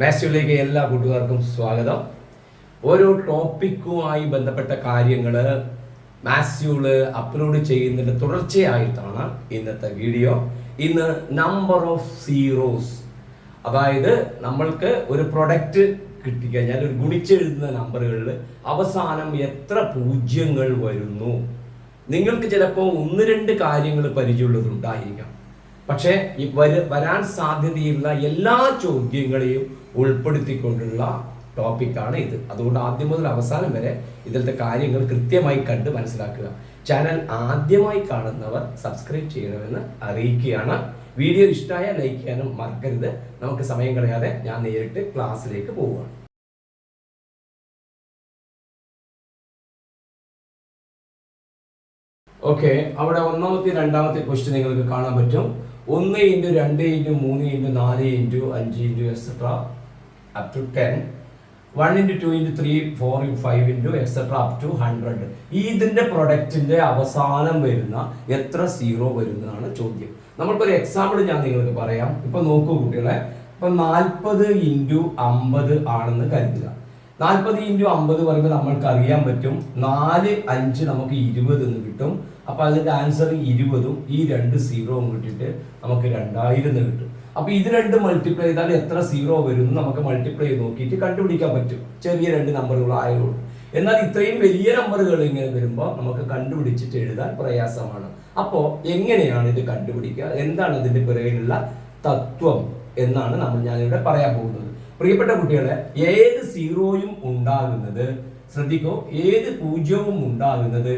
മാത്സ്യൂലേക്ക് എല്ലാ കൂട്ടുകാർക്കും സ്വാഗതം. ഓരോ ടോപ്പിക്കുമായി ബന്ധപ്പെട്ട കാര്യങ്ങൾ മാസ്യൂൾ അപ്ലോഡ് ചെയ്യുന്നതിന്റെ തുടർച്ചയായിട്ടാണ് ഇന്നത്തെ വീഡിയോ. ഇന്ന് നമ്പർ ഓഫ് സീറോസ് അതായത് നമ്മൾക്ക് ഒരു പ്രൊഡക്റ്റ് കിട്ടിക്കഴിഞ്ഞാൽ ഒരു ഗുണിച്ചെഴുതുന്ന നമ്പറുകളിൽ അവസാനം എത്ര പൂജ്യങ്ങൾ വരുന്നു. നിങ്ങൾക്ക് ചിലപ്പോൾ ഒന്ന് രണ്ട് കാര്യങ്ങൾ പരിചയമുള്ളതുണ്ടായിരിക്കാം പക്ഷേ ഈ വര വരാൻ സാധ്യതയുള്ള എല്ലാ ചോദ്യങ്ങളെയും ഉൾപ്പെടുത്തിക്കൊണ്ടുള്ള ടോപ്പിക്കാണ് ഇത്. അതുകൊണ്ട് ആദ്യം മുതൽ അവസാനം വരെ ഇതിലത്തെ കാര്യങ്ങൾ കൃത്യമായി കണ്ട് മനസ്സിലാക്കുക. ചാനൽ ആദ്യമായി കാണുന്നവർ സബ്സ്ക്രൈബ് ചെയ്യണമെന്ന് അറിയിക്കുകയാണ്. വീഡിയോ ഇഷ്ടമായ ലൈക്ക് ചെയ്യാനും മറക്കരുത്. നമുക്ക് സമയം കളയാതെ ഞാൻ നേരിട്ട് ക്ലാസ്സിലേക്ക് പോവുകയാണ്. ഓക്കെ അവിടെ ഒന്നാമത്തെ രണ്ടാമത്തെ ക്വസ്റ്റ്യൻ നിങ്ങൾക്ക് കാണാൻ പറ്റും. ഒന്ന് ഇന്റു രണ്ട് ഇന്റു മൂന്ന് ഇന്റു നാല് ഇന്റു അഞ്ച് into et cetera up to ten one into two into three four into five into et cetera up to hundred ഇതിന്റെ പ്രൊഡക്റ്റിന്റെ അവസാനം വരുന്ന എത്ര സീറോ വരുന്നതാണ് ചോദ്യം. നമ്മളിപ്പോൾ നമ്മൾക്കൊരു എക്സാമ്പിൾ ഞാൻ നിങ്ങൾക്ക് പറയാം. ഇപ്പം നോക്കൂ കുട്ടികളെ. ഇപ്പം നാൽപ്പത് ഇന്റു അമ്പത് ആണെന്ന് കരുതുക. നാൽപ്പത് ഇന്റു അമ്പത് പറയുമ്പോൾ നമ്മൾക്ക് അറിയാൻ പറ്റും. നാല് അഞ്ച് നമുക്ക് ഇരുപത് എന്ന് കിട്ടും. അപ്പോൾ അതിന്റെ ആൻസർ ഇരുപതും ഈ രണ്ട് സീറോവും കിട്ടിയിട്ട് നമുക്ക് രണ്ടായിരം എന്ന് കിട്ടും. അപ്പൊ ഇത് രണ്ട് മൾട്ടിപ്ലൈ ചെയ്താൽ എത്ര സീറോ വരും നമുക്ക് മൾട്ടിപ്ലൈ നോക്കിയിട്ട് കണ്ടുപിടിക്കാൻ പറ്റും. ചെറിയ രണ്ട് നമ്പറുകൾ ആയതുകൊണ്ട്. എന്നാൽ ഇത്രയും വലിയ നമ്പറുകൾ ഇങ്ങനെ വരുമ്പോൾ നമുക്ക് കണ്ടുപിടിച്ചിട്ട് എഴുതാൻ പ്രയാസമാണ്. അപ്പോൾ എങ്ങനെയാണ് ഇത് കണ്ടുപിടിക്കുക? എന്താണ് ഇതിന്റെ പിറകിലുള്ള തത്വം എന്നാണ് നമ്മൾ ഞാനിവിടെ പറയാൻ പോകുന്നത്. പ്രിയപ്പെട്ട കുട്ടികളെ ഏത് സീറോയും ഉണ്ടാകുന്നത് ശ്രദ്ധിക്കോ ഏത് പൂജ്യവും ഉണ്ടാകുന്നത്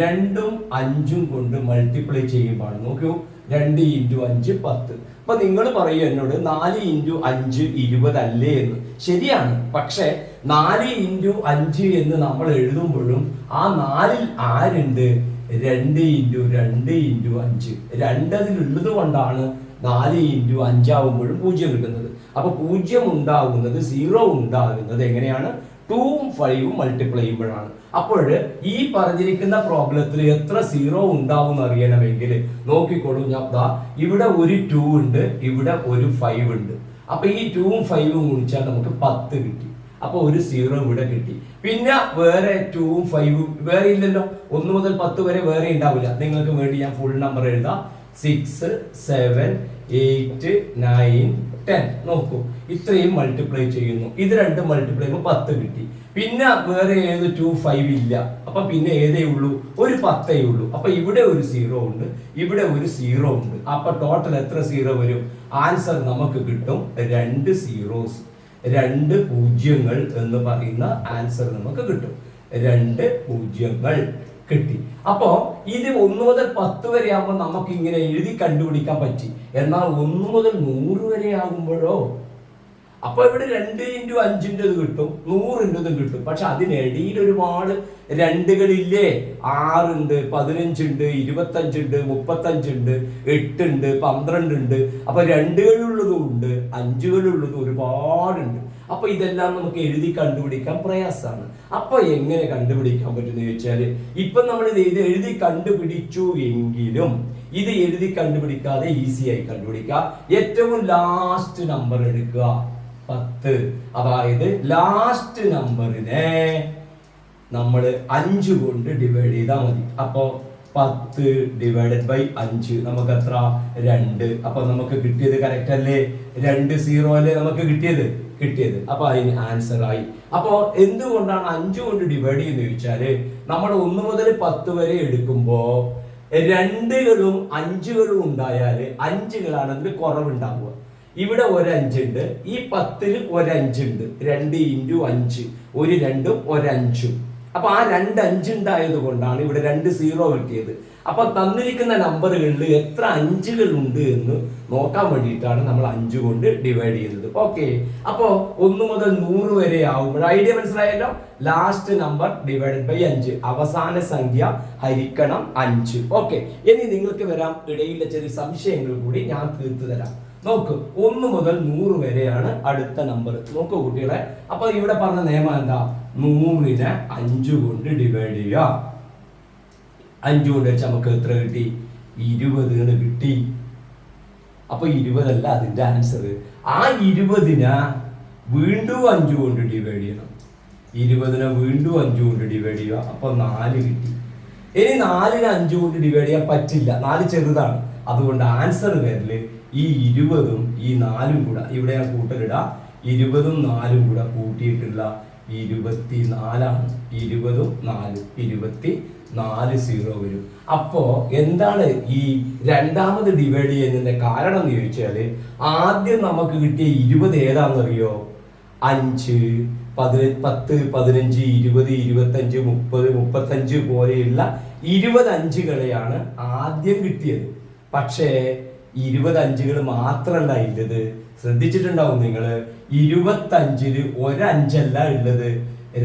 രണ്ടും അഞ്ചും കൊണ്ട് മൾട്ടിപ്ലൈ ചെയ്യുമ്പോഴാണ്. നോക്കൂ രണ്ട് ഇന്റു അഞ്ച് പത്ത്. അപ്പൊ നിങ്ങൾ പറയൂ എന്നോട് നാല് ഇന്റു അഞ്ച് ഇരുപതല്ലേ എന്ന്. ശരിയാണ്. പക്ഷേ നാല് ഇന്റു അഞ്ച് എന്ന് നമ്മൾ എഴുതുമ്പോഴും ആ നാലിൽ ആരുണ്ട്? രണ്ട് ഇന്റു രണ്ട് ഇന്റു അഞ്ച്. രണ്ടതിലുള്ളത് കൊണ്ടാണ് നാല് ഇന്റു അഞ്ചാവുമ്പോഴും പൂജ്യം കിട്ടുന്നത്. അപ്പൊ പൂജ്യം ഉണ്ടാകുന്നത് സീറോ ഉണ്ടാകുന്നത് എങ്ങനെയാണ്? ടൂവും ഫൈവും മൾട്ടിപ്ലൈ ചെയ്യുമ്പോഴാണ്. അപ്പോൾ ഈ പറഞ്ഞിരിക്കുന്ന പ്രോബ്ലത്തിൽ എത്ര സീറോ ഉണ്ടാവും അറിയണമെങ്കിൽ നോക്കിക്കോളൂ ഞാൻ ദാ ഇവിടെ ഒരു ടു ഉണ്ട് ഇവിടെ ഒരു ഫൈവ് ഉണ്ട്. അപ്പൊ ഈ ടൂവും ഫൈവും ഗുണിച്ചാൽ നമുക്ക് പത്ത് കിട്ടി. അപ്പൊ ഒരു സീറോ ഇവിടെ കിട്ടി. പിന്നെ വേറെ ടൂവും ഫൈവും വേറെ ഇല്ലല്ലോ. ഒന്ന് മുതൽ പത്ത് വരെ വേറെ ഉണ്ടാവില്ല. നിങ്ങൾക്ക് വേണ്ടി ഞാൻ ഫുൾ നമ്പർ എഴുതാം. Six seven eight nine ten നോക്കൂ. ഇത്രയും മൾട്ടിപ്ലൈ ചെയ്യുന്നു. ഇത് രണ്ട് മൾട്ടിപ്ലൈ ചെയ്യുമ്പോൾ പത്ത് കിട്ടി. പിന്നെ വേറെ ഏത് ടു ഫൈവ് ഇല്ല. അപ്പൊ പിന്നെ ഏതേ ഉള്ളൂ? ഒരു പത്തേ ഉള്ളൂ. അപ്പൊ ഇവിടെ ഒരു സീറോ ഉണ്ട്. ഇവിടെ ഒരു സീറോ ഉണ്ട്. അപ്പൊ ടോട്ടൽ എത്ര സീറോ വരും? ആൻസർ നമുക്ക് കിട്ടും രണ്ട് സീറോസ് രണ്ട് പൂജ്യങ്ങൾ എന്ന് പറയുന്ന ആൻസർ നമുക്ക് കിട്ടും. രണ്ട് പൂജ്യങ്ങൾ. കിട്ടി. അപ്പോ ഇത് ഒന്ന് മുതൽ പത്ത് വരെ ആകുമ്പോൾ നമുക്ക് ഇങ്ങനെ എഴുതി കണ്ടുപിടിക്കാൻ പറ്റി. എന്നാൽ ഒന്ന് മുതൽ നൂറ് വരെ ആകുമ്പോഴോ അപ്പോൾ ഇവിടെ രണ്ട് ഇന്റു അഞ്ചിന്റെത് കിട്ടും നൂറിന്റെതും കിട്ടും. പക്ഷെ അതിനിടയിൽ ഒരുപാട് രണ്ടുകളില്ലേ? ആറുണ്ട് പതിനഞ്ചുണ്ട് ഇരുപത്തഞ്ചുണ്ട് മുപ്പത്തഞ്ചുണ്ട് എട്ടുണ്ട് പന്ത്രണ്ട് ഉണ്ട് അപ്പൊ രണ്ടുകളുള്ളതും ഉണ്ട് അഞ്ചുകളുള്ളതും ഒരുപാടുണ്ട്. അപ്പൊ ഇതെല്ലാം നമുക്ക് എഴുതി കണ്ടുപിടിക്കാൻ പ്രയാസമാണ് അപ്പൊ എങ്ങനെ കണ്ടുപിടിക്കാൻ പറ്റുമെന്ന് ചോദിച്ചാൽ ഇപ്പൊ നമ്മൾ ഇത് എഴുതി കണ്ടുപിടിച്ചു എങ്കിലും ഇത് എഴുതി കണ്ടുപിടിക്കാതെ ഈസി ആയി കണ്ടുപിടിക്കുക. ഏറ്റവും ലാസ്റ്റ് നമ്പർ എടുക്കുക. പത്ത്. അതായത് ലാസ്റ്റ് നമ്പറിനെ നമ്മൾ അഞ്ച് കൊണ്ട് ഡിവൈഡ് ചെയ്താൽ മതി. അപ്പോൾ പത്ത് ഡിവൈഡഡ് ബൈ അഞ്ച് നമുക്ക് എത്ര? രണ്ട്. അപ്പൊ നമുക്ക് കിട്ടിയത് കറക്റ്റ് അല്ലേ? രണ്ട് സീറോ അല്ലേ നമുക്ക് കിട്ടിയത്? കിട്ടിയത്. അപ്പൊ അതിന് ആൻസർ ആയി. അപ്പോ എന്തുകൊണ്ടാണ് അഞ്ചു കൊണ്ട് ഡിവൈഡ് ചെയ്യുന്നത് ചോദിച്ചാൽ നമ്മൾ ഒന്ന് മുതൽ പത്ത് വരെ എടുക്കുമ്പോ രണ്ടുകളും അഞ്ചുകളും ഉണ്ടായാൽ അഞ്ചുകളാണ് അതിൽ കുറവുണ്ടാവുക. ഇവിടെ ഒരഞ്ചുണ്ട് ഈ പത്തിൽ ഒരഞ്ചുണ്ട്. രണ്ട് ഇന്റു അഞ്ച് ഒരു രണ്ടും ഒരഞ്ചും. അപ്പൊ ആ രണ്ട് അഞ്ചുണ്ടായത് കൊണ്ടാണ് ഇവിടെ രണ്ട് സീറോ കിട്ടിയത്. അപ്പൊ തന്നിരിക്കുന്ന നമ്പറുകളിൽ എത്ര അഞ്ചുകൾ ഉണ്ട് എന്ന് നോക്കാൻ വേണ്ടിയിട്ടാണ് നമ്മൾ അഞ്ച് കൊണ്ട് ഡിവൈഡ് ചെയ്യുന്നത്. ഓക്കെ അപ്പോ ഒന്ന് മുതൽ നൂറ് വരെ ആവുമ്പോൾ ഐഡിയ മനസ്സിലായല്ലോ? ലാസ്റ്റ് നമ്പർ ഡിവൈഡഡ് ബൈ അഞ്ച്. അവസാന സംഖ്യ ഹരിക്കണം അഞ്ച്. ഓക്കെ ഇനി നിങ്ങൾക്ക് വരാം ഇടയിലെ ചെറിയ സംശയങ്ങൾ കൂടി ഞാൻ തീർത്തു തരാം. നോക്ക് ഒന്ന് മുതൽ നൂറ് വരെയാണ് അടുത്ത നമ്പർ നോക്കൂ കുട്ടികളെ അപ്പൊ ഇവിടെ പറഞ്ഞ നിയമം എന്താ? നൂറിനെ അഞ്ചു കൊണ്ട് ഡിവൈഡ് ചെയ്യുക. അഞ്ചു കൊണ്ട് വെച്ച് നമുക്ക് എത്ര കിട്ടി? ഇരുപത് കിട്ടി. അപ്പൊ ഇരുപതല്ല അതിന്റെ ആൻസർ ആ ഇരുപതിന് വീണ്ടും അഞ്ചു കൊണ്ട് ഡിവൈഡ് ചെയ്യണം. ഇരുപതിനെ വീണ്ടും അഞ്ചു കൊണ്ട് ഡിവൈഡ് ചെയ്യുക. അപ്പൊ നാല് കിട്ടി. ഇനി നാലിന് അഞ്ചു കൊണ്ട് ഡിവൈഡ് ചെയ്യാൻ പറ്റില്ല. നാല് ചെറുതാണ്. അതുകൊണ്ട് ആൻസർ വരൽ ഈ ഇരുപതും ഈ നാലും കൂടെ. ഇവിടെ ഞാൻ കൂട്ടലിടാ. ഇരുപതും നാലും കൂടെ കൂട്ടിയിട്ടുള്ള ഇരുപത്തി നാലാണ് ഇരുപതും നാലും. ഇരുപത്തി നാല് സീറോ വരും. അപ്പോ എന്താണ് ഈ രണ്ടാമത് ഡിവൈഡ് ചെയ്യുന്നതിന്റെ കാരണം എന്ന് ചോദിച്ചാൽ ആദ്യം നമുക്ക് കിട്ടിയ ഇരുപത് ഏതാണെന്നറിയോ? അഞ്ച് പതിന പത്ത് പതിനഞ്ച് ഇരുപത് ഇരുപത്തഞ്ച് മുപ്പത് മുപ്പത്തഞ്ച് പോലെയുള്ള ഇരുപത് അഞ്ചുകളെയാണ് ആദ്യം കിട്ടിയത്. പക്ഷേ ഇരുപത് അഞ്ചുകൾ മാത്രമല്ല ഉള്ളത് ശ്രദ്ധിച്ചിട്ടുണ്ടാവും നിങ്ങൾ ഇരുപത്തഞ്ചിൽ ഒരഞ്ചല്ല ഉള്ളത്.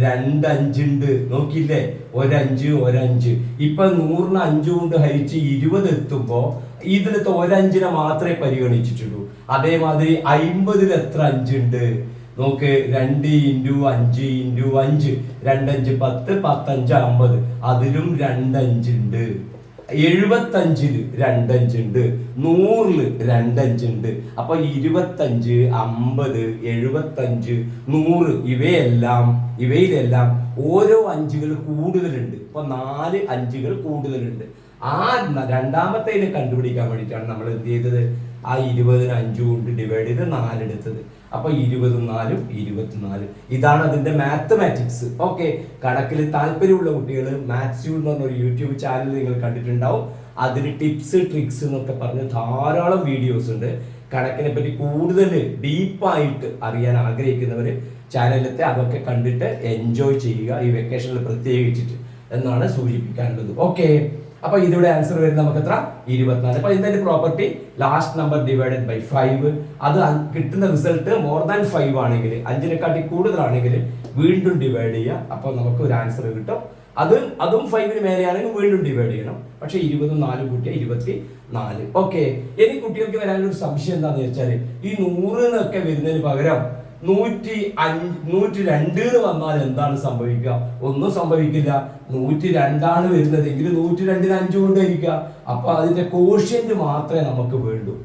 രണ്ടഞ്ചുണ്ട്. നോക്കിയില്ലേ? ഒരഞ്ച് ഒരഞ്ച്. ഇപ്പൊ നൂറിന് അഞ്ച് കൊണ്ട് ഹരിച്ച് ഇരുപത് എത്തുമ്പോ ഇതിലത്തെ ഒരഞ്ചിനെ മാത്രമേ പരിഗണിച്ചിട്ടുള്ളൂ. അതേമാതിരി അയിമ്പതിൽ എത്ര അഞ്ചുണ്ട്? നോക്ക് രണ്ട് ഇന്റു അഞ്ച് ഇന്റു അഞ്ച്. രണ്ടഞ്ച് പത്ത് പത്തഞ്ച് അമ്പത്. അതിലും രണ്ടഞ്ചുണ്ട്. എഴുപത്തഞ്ചിൽ രണ്ടഞ്ചുണ്ട് നൂറിൽ രണ്ടഞ്ചുണ്ട് അപ്പൊ ഇരുപത്തഞ്ച് അമ്പത് എഴുപത്തഞ്ച് നൂറ് ഇവയെല്ലാം ഇവയിലെല്ലാം ഓരോ അഞ്ചുകൾ കൂടുതലുണ്ട്. ഇപ്പൊ നാല് അഞ്ചുകൾ കൂടുതലുണ്ട്. ആ രണ്ടാമത്തേനെ കണ്ടുപിടിക്കാൻ വേണ്ടിയിട്ടാണ് നമ്മൾ എന്ത് ചെയ്തത്? ആ ഇരുപതിന് അഞ്ചു കൊണ്ട് ഡിവൈഡ് ചെയ്ത് നാലെടുത്തത്. അപ്പൊ ഇരുപതും നാലും ഇരുപത്തിനാല്. ഇതാണ് അതിന്റെ മാത്തമാറ്റിക്സ് ഓക്കെ കണക്കിൽ താല്പര്യമുള്ള കുട്ടികൾ മാത്സ്യൂ എന്ന് പറഞ്ഞ ഒരു യൂട്യൂബ് ചാനൽ നിങ്ങൾ കണ്ടിട്ടുണ്ടാവും. അതിന് ടിപ്സ് ട്രിക്സ് എന്നൊക്കെ പറഞ്ഞ് ധാരാളം വീഡിയോസ് ഉണ്ട്. കണക്കിനെ പറ്റി കൂടുതൽ ഡീപ്പായിട്ട് അറിയാൻ ആഗ്രഹിക്കുന്നവർ ചാനലത്തെ അതൊക്കെ കണ്ടിട്ട് എൻജോയ് ചെയ്യുക. ഈ വെക്കേഷനിൽ പ്രത്യേകിച്ചിട്ട് എന്നാണ് സൂചിപ്പിക്കാനുള്ളത്. ഓക്കെ അപ്പൊ ഇതിവിടെ ആൻസർ വരുന്നത് നമുക്ക് എത്ര ഇരുപത്തിനാല്. അപ്പൊ ഇതിന്റെ property last number divided by five അത് കിട്ടുന്ന റിസൾട്ട് മോർ ദാൻ ഫൈവ് ആണെങ്കിൽ അഞ്ചിനെക്കാട്ടി കൂടുതലാണെങ്കിൽ വീണ്ടും ഡിവൈഡ് ചെയ്യുക. അപ്പൊ നമുക്ക് ഒരു ആൻസർ കിട്ടും. അത് അതും ഫൈവിന് മേലെയാണെങ്കിൽ വീണ്ടും ഡിവൈഡ് ചെയ്യണം. പക്ഷെ ഇരുപതും നാലും കൂട്ടിയ ഇരുപത്തി നാല് ഓക്കെ ഇനി കുട്ടികൾക്ക് വരാനുള്ള ഒരു സംശയം എന്താണെന്ന് വെച്ചാൽ ഈ നൂറ് എന്നൊക്കെ വരുന്നതിന് പകരം നൂറ്റി അഞ്ച് നൂറ്റി രണ്ട് വന്നാൽ എന്താണ് സംഭവിക്കുക? ഒന്നും സംഭവിക്കില്ല. നൂറ്റി രണ്ടാണ് വരുന്നത്. എങ്കിൽ നൂറ്റി രണ്ടിന് അഞ്ച് ഇരിക്കുക അപ്പൊ അതിന്റെ കോഷ്യന്റ് മാത്രമേ നമുക്ക് വേണ്ടൂ.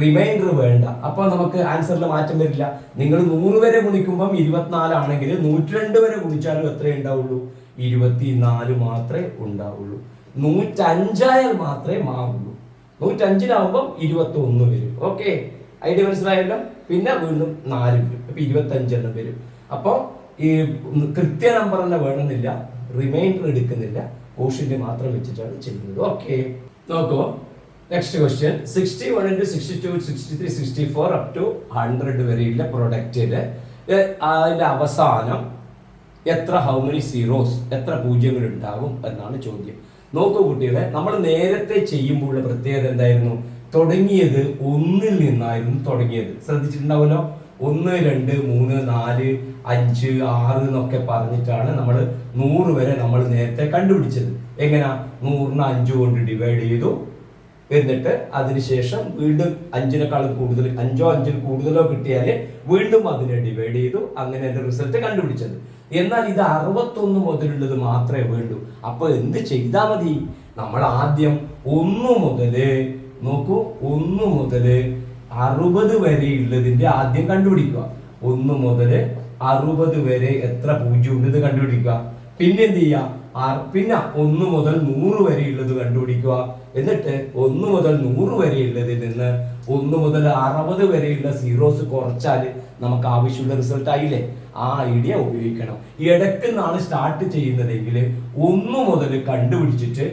റിമൈൻഡർ വേണ്ട. അപ്പൊ നമുക്ക് ആൻസറിൽ മാറ്റം വരില്ല. നിങ്ങൾ നൂറ് വരെ ഗുണിക്കുമ്പം ഇരുപത്തിനാലാണെങ്കിൽ നൂറ്റി രണ്ട് വരെ ഗുണിച്ചാലും എത്രയേ ഉണ്ടാവുള്ളൂ? ഇരുപത്തിനാല് മാത്രമേ ഉണ്ടാവുള്ളൂ. നൂറ്റഞ്ചായാൽ മാത്രമേ മാറുള്ളൂ. നൂറ്റഞ്ചിലാവുമ്പം ഇരുപത്തി ഒന്ന് വരും. ഓക്കെ ഐഡിയ മനസ്സിലായല്ലോ? പിന്നെ വീണ്ടും നാല് വരും അപ്പൊ ഇരുപത്തഞ്ചെണ്ണം വരും. അപ്പോൾ ഈ കൃത്യ നമ്പർ തന്നെ വേണമെന്നില്ല. റിമൈൻഡർ എടുക്കുന്നില്ല. ഓഷ്യന്റെ മാത്രം വെച്ചിട്ടാണ് ചെയ്യുന്നത്. ഓക്കെ നോക്കൂ next question sixty one into sixty two sixty three sixty four up to hundred വരെയുള്ള പ്രൊഡക്റ്റിൽ അതിന്റെ അവസാനം എത്ര ഹൗ മെനി സീറോസ് എത്ര പൂജ്യങ്ങൾ ഉണ്ടാകും എന്നാണ് ചോദ്യം. നോക്കൂ കുട്ടികളെ നമ്മൾ നേരത്തെ ചെയ്യുമ്പോഴുള്ള പ്രത്യേകത എന്തായിരുന്നു? തുടങ്ങിയത് ഒന്നിൽ നിന്നായിരുന്നു തുടങ്ങിയത്. ശ്രദ്ധിച്ചിട്ടുണ്ടാവുമല്ലോ? ഒന്ന് രണ്ട് മൂന്ന് നാല് അഞ്ച് ആറ് എന്നൊക്കെ പറഞ്ഞിട്ടാണ് നമ്മൾ നൂറ് വരെ നമ്മൾ നേരത്തെ കണ്ടുപിടിച്ചത്. എങ്ങനെ? നൂറിന് അഞ്ച് കൊണ്ട് ഡിവൈഡ് ചെയ്തു. എന്നിട്ട് അതിനുശേഷം വീണ്ടും അഞ്ചിനേക്കാളും കൂടുതൽ അഞ്ചോ അഞ്ചിൽ കൂടുതലോ കിട്ടിയാൽ വീണ്ടും അതിനെ ഡിവൈഡ് ചെയ്തു. അങ്ങനെ എന്റെ റിസൾട്ട് കണ്ടുപിടിച്ചത്. എന്നാൽ ഇത് അറുപത്തൊന്ന് മുതലുള്ളത് മാത്രമേ വേണ്ടൂ. അപ്പോൾ എന്ത് ചെയ്താൽ മതി? നമ്മൾ ആദ്യം ഒന്ന് മുതൽ നോക്കൂ ഒന്ന് മുതൽ അറുപത് വരെ ഉള്ളതിന്റെ ആദ്യം കണ്ടുപിടിക്കുക. ഒന്ന് മുതൽ അറുപത് വരെ എത്ര പൂജ്യം ഉണ്ട് ഇത് കണ്ടുപിടിക്കുക. പിന്നെ എന്ത് ചെയ്യുക? പിന്നെ ഒന്ന് മുതൽ നൂറ് വരെ ഉള്ളത് കണ്ടുപിടിക്കുക. എന്നിട്ട് ഒന്ന് മുതൽ നൂറ് വരെ ഉള്ളതിൽ നിന്ന് ഒന്ന് മുതൽ അറുപത് വരെയുള്ള സീറോസ് കുറച്ചാൽ നമുക്ക് ആവശ്യമുള്ള റിസൾട്ട് ആയില്ലേ? ആ ഐഡിയ ഉപയോഗിക്കണം. ഇടയ്ക്ക് നിന്നാണ് സ്റ്റാർട്ട് ചെയ്യുന്നതെങ്കിൽ ഒന്ന് മുതൽ കണ്ടുപിടിച്ചിട്ട്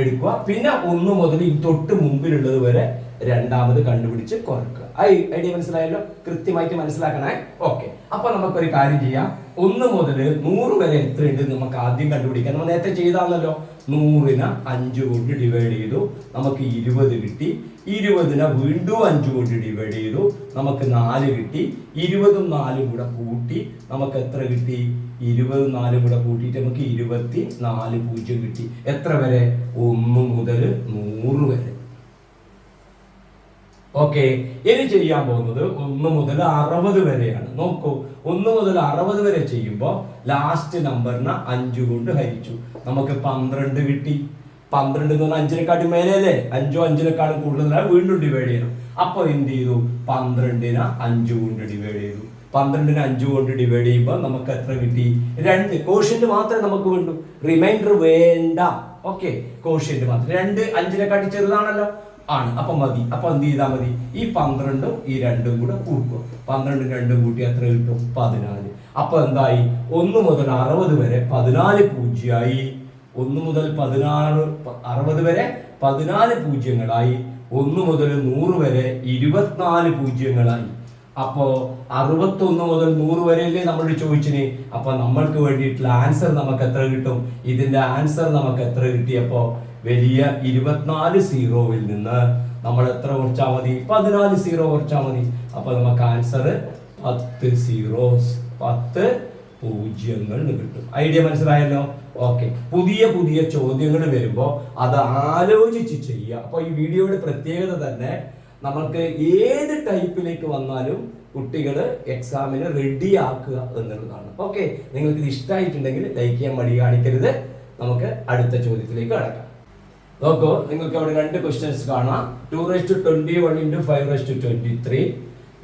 എടുക്കുക. പിന്നെ ഒന്ന് മുതൽ ഈ തൊട്ട് മുമ്പിലുള്ളത് വരെ രണ്ടാമത് കണ്ടുപിടിച്ച് കുറക്കുക. ഐ ഐഡിയ മനസ്സിലായല്ലോ? കൃത്യമായിട്ട് മനസ്സിലാക്കണേ? ഓക്കെ. അപ്പൊ നമുക്കൊരു കാര്യം ചെയ്യാം. ഒന്ന് മുതൽ നൂറ് വരെ എത്ര ഉണ്ട് നമുക്ക് ആദ്യം കണ്ടുപിടിക്കാം. നമ്മൾ നേരത്തെ ചെയ്താണല്ലോ. നൂറിന് അഞ്ച് കൊണ്ട് ഡിവൈഡ് ചെയ്തു. നമുക്ക് ഇരുപത് കിട്ടി. ഇരുപതിനെ വീണ്ടും അഞ്ച് കൊണ്ട് ഡിവൈഡ് ചെയ്തു. നമുക്ക് നാല് കിട്ടി. ഇരുപതും നാലും കൂടെ കൂട്ടി നമുക്ക് എത്ര കിട്ടി? ഇരുപതും നാലും കൂടെ കൂട്ടിയിട്ട് നമുക്ക് ഇരുപത്തി നാല് പൂജ്യം കിട്ടി. എത്ര വരെ? ഒന്ന് മുതൽ നൂറ് വരെ. ഓക്കെ. ഇനി ചെയ്യാൻ പോകുന്നത് ഒന്ന് മുതൽ അറുപത് വരെയാണ്. നോക്കൂ ഒന്ന് മുതൽ അറുപത് വരെ ചെയ്യുമ്പോൾ ലാസ്റ്റ് നമ്പറിന് അഞ്ച് കൊണ്ട് ഹരിച്ചു. നമുക്ക് പന്ത്രണ്ട് കിട്ടി. പന്ത്രണ്ട് എന്ന് പറഞ്ഞാൽ അഞ്ചിനെക്കാട്ടി മേലെയല്ലേ? അഞ്ചോ അഞ്ചിനെക്കാളും കൂടുതലാണ് വീണ്ടും ഡിവൈഡ് ചെയ്യണം. അപ്പോൾ എന്ത് ചെയ്തു? പന്ത്രണ്ടിന് അഞ്ച് കൊണ്ട് ഡിവൈഡ് ചെയ്തു. പന്ത്രണ്ടിന് അഞ്ച് കൊണ്ട് ഡിവൈഡ് ചെയ്യുമ്പോൾ നമുക്ക് എത്ര കിട്ടി? രണ്ട്. കോഷ്യന്റ് മാത്രമേ നമുക്ക് വേണ്ടൂ. റിമൈൻഡർ വേണ്ട. ഓക്കെ കോഷ്യന്റ് മാത്രം. രണ്ട് അഞ്ചിനെക്കാട്ടി ചെറുതാണല്ലോ. ആണ്. അപ്പൊ മതി. അപ്പൊ എന്ത് ചെയ്താൽ മതി? ഈ പന്ത്രണ്ടും ഈ രണ്ടും കൂടെ കൂട്ടുക. പന്ത്രണ്ടും രണ്ടും കൂട്ടി എത്ര കിട്ടും? പതിനാല്. അപ്പൊ എന്തായി? ഒന്ന് മുതൽ അറുപത് വരെ പതിനാല് പൂജ്യമായി. ഒന്ന് മുതൽ പതിനാറ് അറുപത് വരെ പതിനാല് പൂജ്യങ്ങളായി. ഒന്ന് മുതൽ നൂറ് വരെ ഇരുപത്തിനാല് പൂജ്യങ്ങളായി. അപ്പോ അറുപത്തൊന്ന് മുതൽ നൂറ് വരെയല്ലേ നമ്മൾ ചോദിച്ചിന്? അപ്പൊ നമ്മൾക്ക് വേണ്ടിയിട്ടുള്ള ആൻസർ നമുക്ക് എത്ര കിട്ടും? ഇതിന്റെ ആൻസർ നമുക്ക് എത്ര കിട്ടിയപ്പോ വലിയ ഇരുപത്തിനാല് സീറോവിൽ നിന്ന് നമ്മൾ എത്ര കുറച്ചാൽ മതി? പതിനാല് സീറോ കുറച്ചാൽ മതി. അപ്പൊ നമുക്ക് ആൻസർ പത്ത് സീറോസ് പത്ത് പൂജ്യങ്ങൾ കിട്ടും. ഐഡിയ മനസ്സിലായല്ലോ? ഓക്കെ പുതിയ പുതിയ ചോദ്യങ്ങൾ വരുമ്പോൾ അത് ആലോചിച്ച് ചെയ്യുക. അപ്പോൾ ഈ വീഡിയോയുടെ പ്രത്യേകത തന്നെ നമുക്ക് ഏത് ടൈപ്പിലേക്ക് വന്നാലും കുട്ടികൾ എക്സാമിന് റെഡി ആക്കുക എന്നുള്ളതാണ്. ഓക്കെ നിങ്ങൾക്ക് ഇത് ഇഷ്ടമായിട്ടുണ്ടെങ്കിൽ ലൈക്ക് ചെയ്യാൻ മടി കാണിക്കരുത്. നമുക്ക് അടുത്ത ചോദ്യത്തിലേക്ക് കടക്കാം. നോക്കൂ നിങ്ങൾക്ക് അവിടെ രണ്ട് ക്വസ്റ്റ്യൻസ് കാണാം. Two raise to twenty one into five raise to twenty three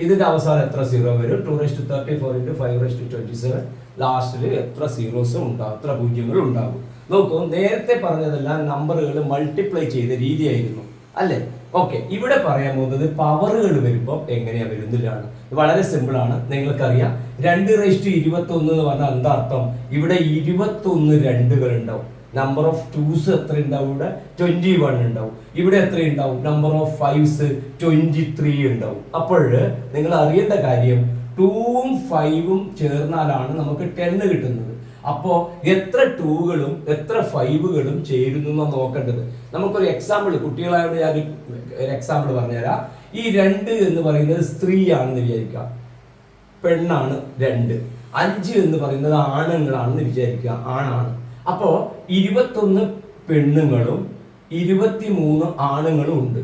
ഇതിന്റെ അവസാനം എത്ര സീറോ വരും? Two raise to thirty four into five raise to twenty seven ലാസ്റ്റിൽ എത്ര സീറോസും ഉണ്ടാകും എത്ര പൂജ്യങ്ങൾ ഉണ്ടാകും നോക്കൂ നേരത്തെ പറഞ്ഞതെല്ലാം നമ്പറുകൾ മൾട്ടിപ്ലൈ ചെയ്ത രീതിയായിരുന്നു. അല്ലേ? ഓക്കെ ഇവിടെ പറയാൻ പോകുന്നത് പവറുകൾ വരുമ്പോൾ എങ്ങനെയാ വരുന്നില്ലാണ് വളരെ സിമ്പിൾ ആണ് നിങ്ങൾക്കറിയാം. രണ്ട് റേസ് ടു ഇരുപത്തി ഒന്ന് എന്ന് പറഞ്ഞാൽ എന്താ അർത്ഥം ഇവിടെ ഇരുപത്തി ഒന്ന് രണ്ടുകൾ ഉണ്ടാവും. നമ്പർ ഓഫ് ടൂസ് എത്ര ഉണ്ടാവും ഇവിടെ? ട്വന്റി വൺ ഉണ്ടാവും. ഇവിടെ എത്ര ഉണ്ടാവും? Number of fives twenty three ഉണ്ടാവും. അപ്പോൾ നിങ്ങൾ അറിയേണ്ട കാര്യം ടൂവും ഫൈവും ചേർന്നാലാണ് നമുക്ക് ടെന്ന് കിട്ടുന്നത്. അപ്പോ എത്ര ടൂകളും എത്ര ഫൈവുകളും ചേരുന്നു എന്നാണ് നോക്കേണ്ടത്. നമുക്കൊരു എക്സാമ്പിൾ കുട്ടികളായോട് ഞാൻ ഒരു എക്സാമ്പിൾ പറഞ്ഞുതരാം. ഈ രണ്ട് എന്ന് പറയുന്നത് സ്ത്രീയാണെന്ന് വിചാരിക്കാം പെണ്ണാണ് രണ്ട്. അഞ്ച് എന്ന് പറയുന്നത് ആണുങ്ങളാണെന്ന് വിചാരിക്കുക. ആണാണ്. അപ്പോ ഇരുപത്തൊന്ന് പെണ്ണുങ്ങളും ഇരുപത്തിമൂന്ന് ആണുങ്ങളും ഉണ്ട്.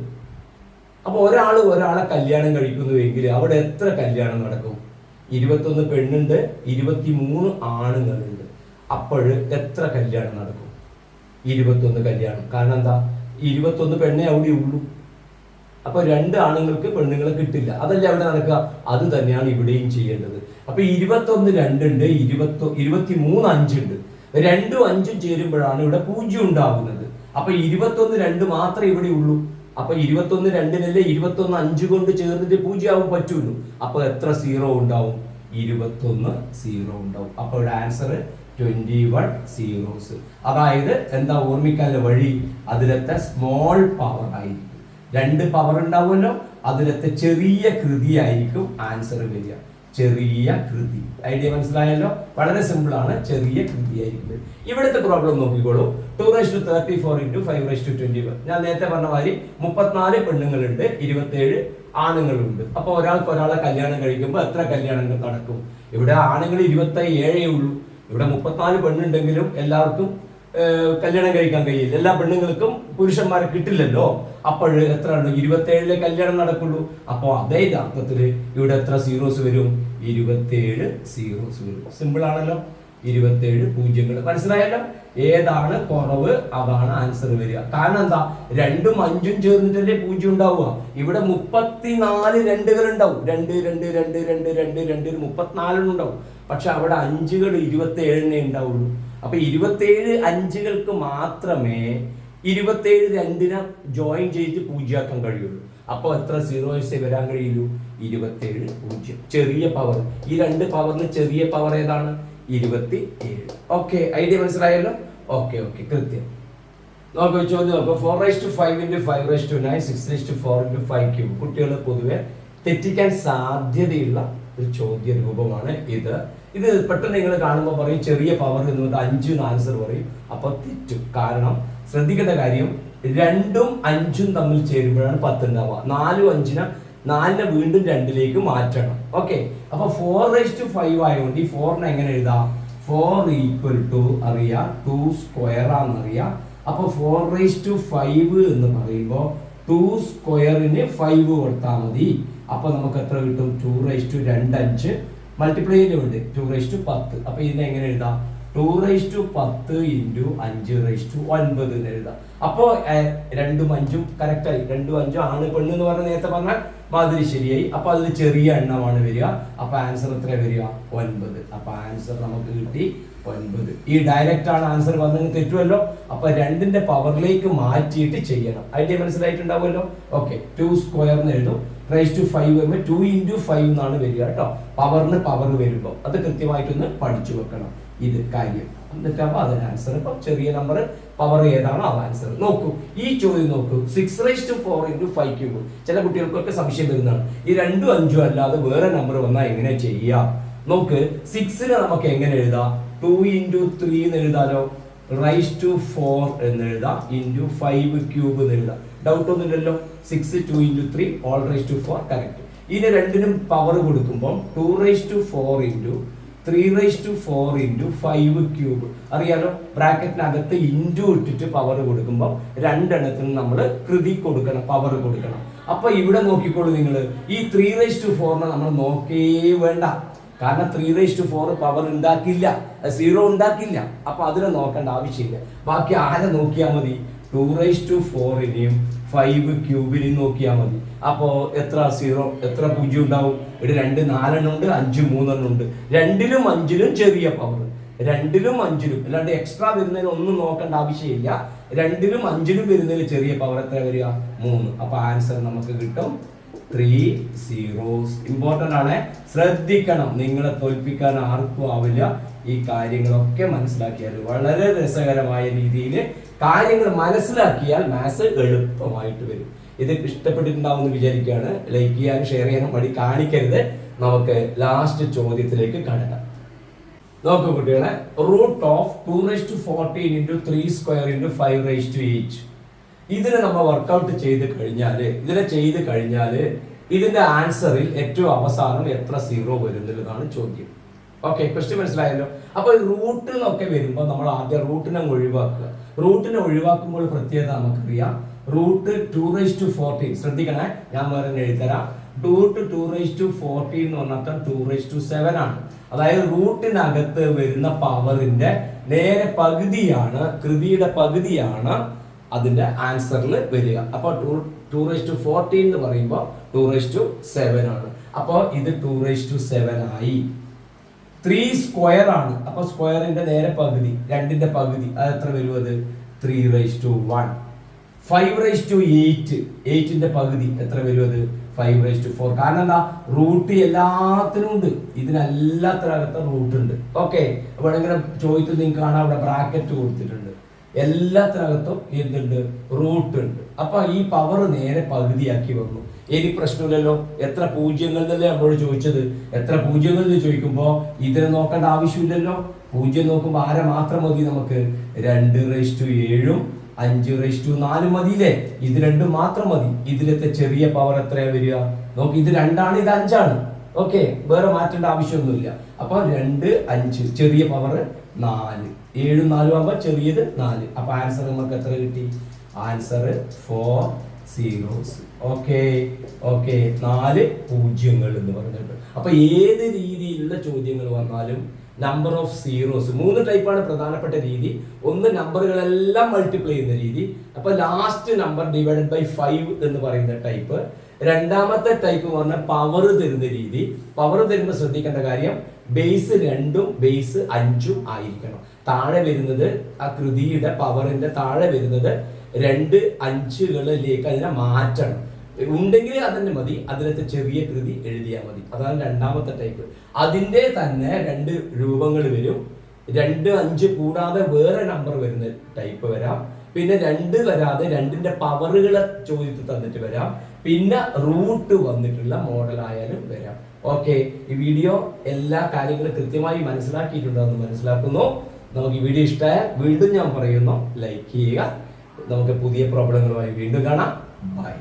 അപ്പോൾ ഒരാൾ ഒരാളെ കല്യാണം കഴിക്കുന്നുവെങ്കിൽ അവിടെ എത്ര കല്യാണം നടക്കും? ഇരുപത്തൊന്ന് പെണ്ണുണ്ട് ഇരുപത്തിമൂന്ന് ആണുങ്ങളുണ്ട്. അപ്പോൾ എത്ര കല്യാണം നടക്കും? ഇരുപത്തൊന്ന് കല്യാണം. കാരണം എന്താ? ഇരുപത്തൊന്ന് പെണ്ണേ അവിടെ ഉള്ളൂ. അപ്പൊ രണ്ട് ആണുങ്ങൾക്ക് പെണ്ണുങ്ങളെ കിട്ടില്ല. അതല്ലേ അവിടെ നടക്കുക? അത് തന്നെയാണ് ഇവിടെയും ചെയ്യേണ്ടത്. അപ്പൊ ഇരുപത്തൊന്ന് രണ്ടുണ്ട് ഇരുപത്തൊ ഇരുപത്തി മൂന്ന് അഞ്ചുണ്ട്. രണ്ടും അഞ്ചും ചേരുമ്പോഴാണ് ഇവിടെ പൂജ്യം ഉണ്ടാകുന്നത്. അപ്പൊ ഇരുപത്തൊന്ന് രണ്ട് മാത്രമേ ഇവിടെ ഉള്ളൂ. അപ്പൊ ഇരുപത്തൊന്ന് രണ്ടിനല്ലേ ഇരുപത്തൊന്ന് അഞ്ച് കൊണ്ട് ചേർന്നിട്ട് പൂജ്യമാവും പറ്റുള്ളൂ. അപ്പൊ എത്ര സീറോ ഉണ്ടാവും? ഇരുപത്തൊന്ന് സീറോ ഉണ്ടാവും. അപ്പോൾ ആൻസർ ട്വന്റി വൺ സീറോസ് അതായത് എന്താ ഓർമ്മിക്കാനുള്ള വഴി? അതിലത്തെ സ്മോൾ പവർ ആയിരിക്കും. രണ്ട് പവർ ഉണ്ടാവുമല്ലോ അതിലത്തെ ചെറിയ കൃതിയായിരിക്കും ആൻസർ വരിക. ചെറിയ കൃതി. ഐഡിയ മനസ്സിലായല്ലോ? വളരെ സിമ്പിൾ ആണ്. ചെറിയ കൃതിയായിരിക്കുന്നത് ഇവിടുത്തെ പ്രോബ്ലം നോക്കിക്കോളൂ. Two raise to thirty four into five raise to twenty one ഞാൻ നേരത്തെ പറഞ്ഞ മാതിരി മുപ്പത്തിനാല് പെണ്ണുങ്ങളുണ്ട് ഇരുപത്തേഴ് ആണുങ്ങളുണ്ട്. അപ്പൊ ഒരാൾക്ക് ഒരാളെ കല്യാണം കഴിക്കുമ്പോൾ എത്ര കല്യാണങ്ങൾ നടക്കും? ഇവിടെ ആണുങ്ങൾ ഇരുപത്തി ഏഴേ ഉള്ളൂ. ഇവിടെ മുപ്പത്തിനാല് പെണ്ണുണ്ടെങ്കിലും എല്ലാവർക്കും കല്യാണം കഴിക്കാൻ കഴിയില്ല. എല്ലാ പെണ്ണുങ്ങൾക്കും പുരുഷന്മാരെ കിട്ടില്ലല്ലോ. അപ്പോൾ എത്ര ഇരുപത്തേഴിലെ കല്യാണം നടക്കുള്ളൂ. അപ്പോൾ അതേ അർത്ഥത്തിൽ ഇവിടെ എത്ര സീറോസ് വരും? ഇരുപത്തേഴ് സീറോസ് വരും. സിമ്പിൾ ആണല്ലോ. ഇരുപത്തേഴ് പൂജ്യങ്ങൾ മനസ്സിലായല്ലോ? ഏതാണ് കുറവ്? അതാണ് ആൻസർ വരിക. കാരണം എന്താ? രണ്ടും അഞ്ചും ചേർന്നിട്ടല്ലേ പൂജ്യം ഉണ്ടാവുക. ഇവിടെ മുപ്പത്തിനാല് രണ്ടുകൾ ഉണ്ടാവും. രണ്ട് രണ്ട് രണ്ട് രണ്ട് രണ്ട് രണ്ട് മുപ്പത്തിനാലെണ്ണം ഉണ്ടാവും. പക്ഷെ അവിടെ അഞ്ചുകൾ ഇരുപത്തി ഏഴിനെ ഉണ്ടാവുള്ളൂ. അപ്പൊ ഇരുപത്തേഴ് അഞ്ചുകൾക്ക് മാത്രമേ ഇരുപത്തേഴ് രണ്ടിനെ ജോയിൻ ചെയ്ത് പൂജ്യമാക്കാൻ കഴിയുള്ളൂ. അപ്പോൾ എത്ര? സീറോസ് വരാൻ കഴിയുള്ളൂ. ഇരുപത്തേഴ് പൂജ്യം. ചെറിയ പവർ ഈ രണ്ട് പവറിന് ചെറിയ പവർ ഏതാണ്? ഇരുപത്തി ഏഴ് ഓക്കെ ഐഡിയ മനസ്സിലായല്ലോ? ഓക്കെ ഓക്കെ കൃത്യം. നോക്കൂ ചോദ്യം നോക്കൂ. Four raise to five into five raise to nine six raise to four into five cube കുട്ടികൾ പൊതുവെ തെറ്റിക്കാൻ സാധ്യതയുള്ള ഒരു ചോദ്യ രൂപമാണ് ഇത്. ഇത് പെട്ടെന്ന് നിങ്ങൾ കാണുമ്പോൾ പറയും ചെറിയ പവർ എന്ന് പറഞ്ഞാൽ അഞ്ച് ആൻസർ പറയും. അപ്പോൾ തെറ്റും. കാരണം ശ്രദ്ധിക്കേണ്ട കാര്യം രണ്ടും അഞ്ചും തമ്മിൽ ചേരുമ്പോഴാണ് പത്ത് ഉണ്ടാവുക. നാലും അഞ്ചിനെ നാലിനെ വീണ്ടും രണ്ടിലേക്ക് മാറ്റണം. ഓക്കെ അപ്പൊ ഫോർ റേസ് ടു ഫൈവ് ആയതുകൊണ്ട് ഈ ഫോറിനെ എങ്ങനെ എഴുതാം? ഫോർ ഈക്വൽ ടു അറിയാം ടു സ്ക്വയർ ആണെന്നറിയാം. അപ്പൊ ഫോർ റേസ് ടു ഫൈവ് എന്ന് പറയുമ്പോൾ ടു സ്ക്വയറിന് ഫൈവ് കൊടുത്താൽ മതി. അപ്പൊ നമുക്ക് എത്ര കിട്ടും? ടു റേസ് ടു രണ്ട് അഞ്ച്. മൾട്ടിപ്ലൈ ചെയ്യുന്നുണ്ട് ടു റേസ് ടു പത്ത്. അപ്പൊ ഇതിനെ എങ്ങനെ എഴുതാം? ടു റേസ് ടു പത്ത് ഇന്റു അഞ്ച് റേസ് ടു ഒൻപത് എന്ന് എഴുതാം. അപ്പോൾ രണ്ടും അഞ്ചും കറക്റ്റായി രണ്ടും അഞ്ചും ആണ് പെണ്ണ് എന്ന് പറഞ്ഞ നേരത്തെ പറഞ്ഞാൽ മാതിരി ശരിയായി. അപ്പൊ അതിൽ ചെറിയ എണ്ണമാണ് വരിക. അപ്പൊ ആൻസർ എത്ര വരിക? ഒൻപത്. അപ്പൊ ആൻസർ നമുക്ക് കിട്ടി ഒൻപത്. ഈ ഡയറക്റ്റ് ആണ് ആൻസർ വന്നെങ്കിൽ തെറ്റുമല്ലോ അപ്പൊ രണ്ടിന്റെ പവറിലേക്ക് മാറ്റിയിട്ട് ചെയ്യണം. ഐഡിയ മനസ്സിലായിട്ടുണ്ടാവുമല്ലോ? ഓക്കെ ടു സ്ക്വയർ എന്ന് എഴുതും. റൈസ് ടു ഫൈവ് വരുമ്പോൾ ടു ഇന്റു ഫൈവ് എന്നാണ് വരിക കേട്ടോ. പവറിന് പവർ വരുമ്പോൾ അത് കൃത്യമായിട്ടൊന്ന് പഠിച്ചു വെക്കണം. ഇത് കാര്യം. എന്നിട്ടാകുമ്പോൾ അതിന് ആൻസർ ഇപ്പം ചെറിയ നമ്പർ പവർ ഏതാണോ? അത് ആൻസർ നോക്കൂ ഈ ചോദ്യം നോക്കൂ. Six raise to four into five cube ചില കുട്ടികൾക്കൊക്കെ സംശയം വരുന്നതാണ്. ഈ രണ്ടും അഞ്ചും അല്ലാതെ വേറെ നമ്പർ വന്നാൽ എങ്ങനെ ചെയ്യാം? നോക്ക് സിക്സിനെ നമുക്ക് എങ്ങനെ എഴുതാം? ടു ഇന്റു ത്രീ എന്ന് എഴുതാലോ? റൈസ് ടു ഫോർ എന്ന് എഴുതാം. ഇന്റു ഫൈവ് ക്യൂബ് എന്ന് എഴുതാം. ഡൗട്ട് ഒന്നുമില്ലല്ലോ six two into three all raise to four correct ഇതിന് രണ്ടിനും പവർ കൊടുക്കുമ്പോൾ two raise to four into three raise to four into five cube അറിയാലോ? ബ്രാക്കറ്റിനകത്ത് ഇന്റു ഇട്ടിട്ട് പവർ കൊടുക്കുമ്പോൾ രണ്ടെണ്ണത്തിന് നമ്മൾ കൃതി കൊടുക്കണം പവർ കൊടുക്കണം. അപ്പൊ ഇവിടെ നോക്കിക്കോളൂ നിങ്ങൾ ഈ ത്രീ റൈസ് ടു ഫോറിനെ നമ്മൾ നോക്കേ വേണ്ട. കാരണം three raise to four power ഉണ്ടാക്കില്ല. സീറോ ഉണ്ടാക്കില്ല. അപ്പൊ അതിനെ നോക്കേണ്ട ആവശ്യമില്ല. ബാക്കി ആരെ നോക്കിയാൽ മതി? ടു റൈസ് ടു ഫോറിനെയും ഫൈവ് ക്യൂബിനെയും നോക്കിയാൽ മതി. അപ്പോൾ എത്ര സീറോ എത്ര പൂജ്യം ഉണ്ടാവും? ഇവിടെ രണ്ട് നാലെണ്ണം ഉണ്ട് അഞ്ച് മൂന്നെണ്ണം ഉണ്ട്. രണ്ടിലും അഞ്ചിലും ചെറിയ പവർ രണ്ടിലും അഞ്ചിലും. അല്ലാണ്ട് എക്സ്ട്രാ വരുന്നതിന് ഒന്നും നോക്കേണ്ട ആവശ്യമില്ല. രണ്ടിലും അഞ്ചിലും വരുന്നതിൽ ചെറിയ പവർ എത്ര വരിക? മൂന്ന്. അപ്പൊ ആൻസർ നമുക്ക് കിട്ടും. ത്രീ സീറോസ് ഇമ്പോർട്ടന്റ് ആണ്. ശ്രദ്ധിക്കണം. നിങ്ങളെ തോൽപ്പിക്കാൻ ആർക്കും ആവില്ല. ഈ കാര്യങ്ങളൊക്കെ മനസ്സിലാക്കിയാൽ വളരെ രസകരമായ രീതിയിൽ കാര്യങ്ങൾ മനസ്സിലാക്കിയാൽ മാത്സ് എളുപ്പമായിട്ട് വരും. ഇത് ഇഷ്ടപ്പെട്ടിട്ടുണ്ടാവും എന്ന് വിചാരിക്കുകയാണ്. ലൈക്ക് ചെയ്യാനും ഷെയർ ചെയ്യാനും മടി കാണിക്കരുത്. നമുക്ക് ലാസ്റ്റ് ചോദ്യത്തിലേക്ക് കടക്കാം. നോക്കൂ കുട്ടികളെ root of two raise to fourteen into three square into five raise to eight ഇതിനെ നമ്മൾ വർക്കൗട്ട് ചെയ്ത് കഴിഞ്ഞാൽ ഇതിനെ ചെയ്ത് കഴിഞ്ഞാൽ ഇതിന്റെ ആൻസറിൽ ഏറ്റവും അവസാനം എത്ര സീറോ വരുന്നതാണ് ചോദ്യം. ഓക്കെ ക്വസ്റ്റ്യൻ മനസ്സിലായല്ലോ? അപ്പോൾ റൂട്ടിലൊക്കെ വരുമ്പോൾ നമ്മൾ ആദ്യം റൂട്ടിനെ ഒഴിവാക്കുക. റൂട്ടിനെ ഒഴിവാക്കുമ്പോൾ പ്രത്യേകത നമുക്കറിയാം. Root two raise to fourteen. ശ്രദ്ധിക്കണേ ഞാൻ വേറെ എഴുതരാം root two raise to fourteen എന്ന് പറഞ്ഞാൽ ടു റേസ് ടു സെവൻ ആണ്. അതായത് റൂട്ടിനകത്ത് വരുന്ന പവറിന്റെ നേരെ പകുതിയാണ് കൃതിയുടെ പകുതിയാണ് അതിന്റെ ആൻസറിൽ വരിക. അപ്പോൾ ടു റൈസ് ടു ഫോർട്ടീൻ എന്ന് പറയുമ്പോൾ ടു റേസ് ടു സെവൻ ആണ്. അപ്പോൾ ഇത് ടു റേസ് ടു സെവൻ ആയി. ത്രീ സ്ക്വയർ ആണ്. അപ്പൊ സ്ക്വയറിന്റെ നേരെ പകുതി രണ്ടിന്റെ പകുതി അത് എത്ര വരും three raise to one. Five raise to eight എയ്റ്റിന്റെ പകുതി. എത്ര വരും അത് ഫൈവ് റൈസ് ടു ഫോർ കാരണം എന്താ? റൂട്ട് എല്ലാത്തിനും ഉണ്ട്. ഇതിനെല്ലാത്തിനകത്ത് റൂട്ട് ഉണ്ട്. ഓക്കെ ഇവിടെ ചോദിച്ചത് നിങ്ങൾക്ക് കാണാം. അവിടെ ബ്രാക്കറ്റ് കൊടുത്തിട്ടുണ്ട്. എല്ലാത്തിനകത്തും എന്തുണ്ട്? റൂട്ട് ഉണ്ട്. അപ്പൊ ഈ പവർ നേരെ പകുതിയാക്കി വന്നു. ഇനി പ്രശ്നമില്ലല്ലോ? എത്ര പൂജ്യങ്ങൾ എന്നല്ലേ നമ്മളോട് ചോദിച്ചത്? എത്ര പൂജ്യങ്ങൾ എന്ന് ചോദിക്കുമ്പോൾ ഇതിനെ നോക്കേണ്ട ആവശ്യമില്ലല്ലോ? പൂജ്യം നോക്കുമ്പോൾ ആരെ മാത്രം മതി നമുക്ക്? രണ്ട് റേസ് ടു ഏഴും അഞ്ച് റേസ് ടു നാല് മതിയില്ലേ? ഇത് രണ്ടും മാത്രം മതി. ഇതിലത്തെ ചെറിയ പവർ എത്രയാ വരിക? നോക്ക് ഇത് രണ്ടാണ് ഇത് അഞ്ചാണ്. ഓക്കെ വേറെ മാറ്റേണ്ട ആവശ്യമൊന്നുമില്ല. അപ്പൊ രണ്ട് അഞ്ച്. ചെറിയ പവർ നാല്. ഏഴും നാലും ആകുമ്പോൾ ചെറിയത് നാല്. അപ്പൊ ആൻസർ നമുക്ക് എത്ര കിട്ടി? Answer four zeros okay okay നാല് പൂജ്യങ്ങൾ എന്ന് പറഞ്ഞിട്ട് അപ്പൊ ഏത് രീതിയിലുള്ള ചോദ്യങ്ങൾ വന്നാലും നമ്പർ ഓഫ് സീറോസ് മൂന്ന് ടൈപ്പാണ് പ്രധാനപ്പെട്ട രീതി. ഒന്ന് നമ്പറുകളെല്ലാം മൾട്ടിപ്ലൈ ചെയ്യുന്ന രീതി. അപ്പൊ last number divided by five എന്ന് പറയുന്ന ടൈപ്പ് രണ്ടാമത്തെ ടൈപ്പ് പറഞ്ഞ പവർ തരുന്ന രീതി. പവർ തരുമ്പോൾ ശ്രദ്ധിക്കേണ്ട കാര്യം ബേസ് രണ്ടും ബേസ് അഞ്ചും ആയിരിക്കണം. താഴെ വരുന്നത് ആ കൃതിയുടെ പവറിന്റെ താഴെ വരുന്നത് രണ്ട് അഞ്ചുകളിലേക്ക് അതിനെ മാറ്റണം. ഉണ്ടെങ്കിൽ അതന്നെ മതി അതിലത്തെ ചെറിയ കൃതി എഴുതിയാൽ മതി. അതാണ് രണ്ടാമത്തെ ടൈപ്പ് അതിന്റെ തന്നെ രണ്ട് രൂപങ്ങൾ വരും. രണ്ട് അഞ്ച് കൂടാതെ വേറെ നമ്പർ വരുന്ന ടൈപ്പ് വരാം. പിന്നെ രണ്ട് വരാതെ രണ്ടിന്റെ പവറുകളെ ചോദിച്ച് തന്നിട്ട് വരാം. പിന്നെ റൂട്ട് വന്നിട്ടുള്ള മോഡൽ ആയാലും വരാം. ഓക്കെ ഈ വീഡിയോ എല്ലാ കാര്യങ്ങളും കൃത്യമായി മനസ്സിലാക്കിയിട്ടുണ്ടെന്ന് മനസ്സിലാക്കുന്നു. നമുക്ക് ഈ വീഡിയോ ഇഷ്ടമായാൽ വീണ്ടും ഞാൻ പറയുന്നു ലൈക്ക് ചെയ്യുക. നമുക്ക് പുതിയ പ്രോബ്ലങ്ങളുമായി വീണ്ടും കാണാം. ബൈ